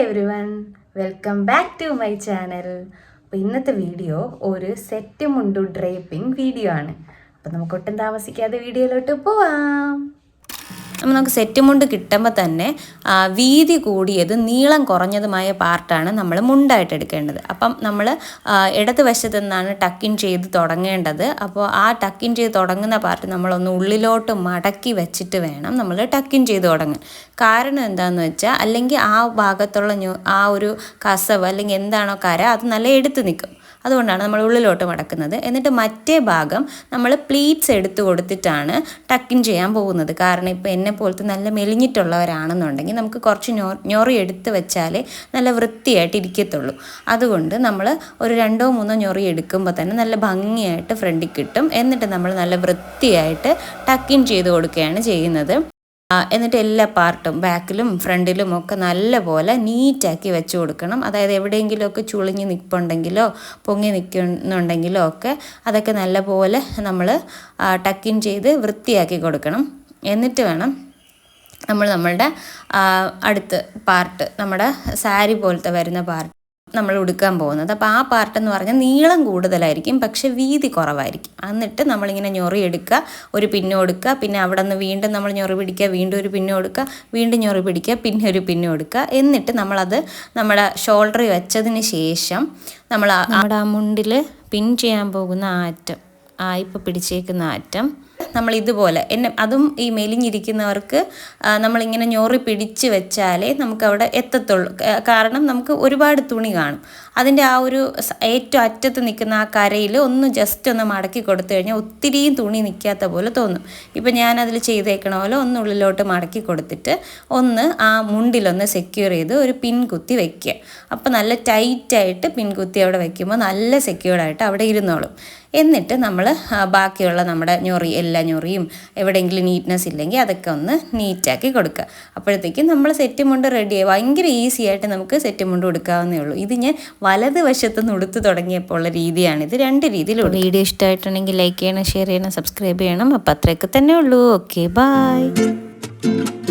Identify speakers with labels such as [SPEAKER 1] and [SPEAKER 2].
[SPEAKER 1] Everyone welcome back to my channel അപ്പോൾ ഇന്നത്തെ video ഒരു സെറ്റ് മുണ്ടു ഡ്രേപ്പിംഗ് വീഡിയോ ആണ്. അപ്പോൾ നമുക്ക് ഒട്ടും താമസിക്കാതെ വീഡിയോയിലോട്ട് പോവാം.
[SPEAKER 2] അപ്പം നമുക്ക് സെറ്റ് മുണ്ട് കിട്ടുമ്പോൾ തന്നെ വീതി കൂടിയത് നീളം കുറഞ്ഞതുമായ പാർട്ടാണ് നമ്മൾ മുണ്ടായിട്ട് എടുക്കേണ്ടത്. അപ്പം നമ്മൾ ഇടത് വശത്ത് നിന്നാണ് ടക്കിൻ ചെയ്ത് തുടങ്ങേണ്ടത്. അപ്പോൾ ആ ടക്കിൻ ചെയ്ത് തുടങ്ങുന്ന പാർട്ട് നമ്മളൊന്ന് ഉള്ളിലോട്ട് മടക്കി വെച്ചിട്ട് വേണം നമ്മൾ ടക്കിൻ ചെയ്ത് തുടങ്ങാൻ. കാരണം എന്താണെന്ന് വെച്ചാൽ അല്ലെങ്കിൽ ആ ഭാഗത്തുള്ള ആ ഒരു കസവ് അല്ലെങ്കിൽ എന്താണോ കര അത് നല്ല എടുത്ത് നിൽക്കും അതുകൊണ്ടാണ് നമ്മൾ ഉള്ളിലോട്ട് മടക്കുന്നത്. എന്നിട്ട് മറ്റേ ഭാഗം നമ്മൾ പ്ലീറ്റ്സ് എടുത്തു കൊടുത്തിട്ടാണ് ടക്കിൻ ചെയ്യാൻ പോകുന്നത്. കാരണം ഇപ്പോൾ എന്നെ പോലത്തെ നല്ല മെലിഞ്ഞിട്ടുള്ളവരാണെന്നുണ്ടെങ്കിൽ നമുക്ക് കുറച്ച് ഞൊ ഞൊറി എടുത്ത് വെച്ചാലേ നല്ല വൃത്തിയായിട്ട് ഇരിക്കത്തുള്ളൂ. അതുകൊണ്ട് നമ്മൾ ഒരു രണ്ടോ മൂന്നോ ഞൊറി എടുക്കുമ്പോൾ തന്നെ നല്ല ഭംഗിയായിട്ട് ഫ്രണ്ടിൽ കിട്ടും. എന്നിട്ട് നമ്മൾ നല്ല വൃത്തിയായിട്ട് ടക്കിൻ ചെയ്ത് കൊടുക്കുകയാണ് ചെയ്യുന്നത്. എന്നിട്ട് എല്ലാ പാർട്ടും ബാക്കിലും ഫ്രണ്ടിലും ഒക്കെ നല്ലപോലെ നീറ്റാക്കി വെച്ച് കൊടുക്കണം. അതായത് എവിടെയെങ്കിലുമൊക്കെ ചുളിഞ്ഞ് നിൽപ്പുണ്ടെങ്കിലോ പൊങ്ങി നിൽക്കുന്നുണ്ടെങ്കിലോ ഒക്കെ അതൊക്കെ നല്ലപോലെ നമ്മൾ ടക്കിൻ ചെയ്ത് വൃത്തിയാക്കി കൊടുക്കണം. എന്നിട്ട് വേണം നമ്മൾ നമ്മളുടെ അടുത്ത് പാർട്ട് നമ്മുടെ സാരി പോലത്തെ വരുന്ന പാർട്ട് നമ്മൾ ഉടുക്കാൻ പോകുന്നത്. അപ്പോൾ ആ പാർട്ട് എന്ന് പറഞ്ഞാൽ നീളം കൂടുതലായിരിക്കും പക്ഷേ വീതി കുറവായിരിക്കും. എന്നിട്ട് നമ്മളിങ്ങനെ ഞൊറി എടുക്കുക ഒരു പിന്നു കൊടുക്കുക പിന്നെ അവിടെ നിന്ന് വീണ്ടും നമ്മൾ ഞൊറി പിടിക്കുക വീണ്ടും ഒരു പിന്നു കൊടുക്കുക വീണ്ടും ഞൊറി പിടിക്കുക പിന്നെ ഒരു പിന്നു കൊടുക്കുക. എന്നിട്ട് നമ്മളത് നമ്മുടെ ഷോൾഡറിൽ വെച്ചതിന് ശേഷം നമ്മൾ നമ്മുടെ ആ മുണ്ടിൽ പിൻ ചെയ്യാൻ പോകുന്ന ആറ്റം ആ ഇപ്പോൾ പിടിച്ചേക്കുന്ന ആ അറ്റം നമ്മൾ ഇതുപോലെ എന്നെ അതും ഈ മെലിഞ്ഞിരിക്കുന്നവർക്ക് നമ്മളിങ്ങനെ ഞോറി പിടിച്ച് വെച്ചാലേ നമുക്ക് അവിടെ എത്തത്തുള്ളൂ കാരണം നമുക്ക് ഒരുപാട് തുണി കാണും. അതിന്റെ ആ ഒരു ഏറ്റവും അറ്റത്ത് നിൽക്കുന്ന ആ കരയിൽ ഒന്ന് ജസ്റ്റ് ഒന്ന് മടക്കി കൊടുത്തു കഴിഞ്ഞാൽ ഒത്തിരിയും തുണി നിൽക്കാത്ത പോലെ തോന്നും. ഇപ്പം ഞാനതിൽ ചെയ്തേക്കണ പോലെ ഒന്ന് ഉള്ളിലോട്ട് മടക്കി കൊടുത്തിട്ട് ഒന്ന് ആ മുണ്ടിലൊന്ന് സെക്യൂർ ചെയ്ത് ഒരു പിൻ കുത്തി വെക്കുക. അപ്പോൾ നല്ല ടൈറ്റായിട്ട് പിൻകുത്തി അവിടെ വയ്ക്കുമ്പോൾ നല്ല സെക്യൂർഡായിട്ട് അവിടെ ഇരുന്നോളും. എന്നിട്ട് നമ്മൾ ബാക്കിയുള്ള നമ്മുടെ ഞൊറി എല്ലാ ഞൊറിയും എവിടെയെങ്കിലും നീറ്റ്നെസ് ഇല്ലെങ്കിൽ അതൊക്കെ ഒന്ന് നീറ്റാക്കി കൊടുക്കുക. അപ്പോഴത്തേക്കും നമ്മൾ സെറ്റ് മുണ്ട് റെഡിയായി ഭയങ്കര ഈസി ആയിട്ട് നമുക്ക് സെറ്റ് മുണ്ട് കൊടുക്കാവുന്നേ ഉള്ളൂ. ഇത് ഞാൻ വലത് വശത്ത് നിന്ന് ഉടുത്ത് തുടങ്ങിയപ്പോൾ ഉള്ള രീതിയാണ് ഇത് രണ്ട് രീതിയിലുള്ള വീഡിയോ ഇഷ്ടമായിട്ടുണ്ടെങ്കിൽ ലൈക്ക് ചെയ്യണം ഷെയർ ചെയ്യണം സബ്സ്ക്രൈബ് ചെയ്യണം. അപ്പോൾ അത്രയൊക്കെ തന്നെ ഉള്ളൂ. Okay bye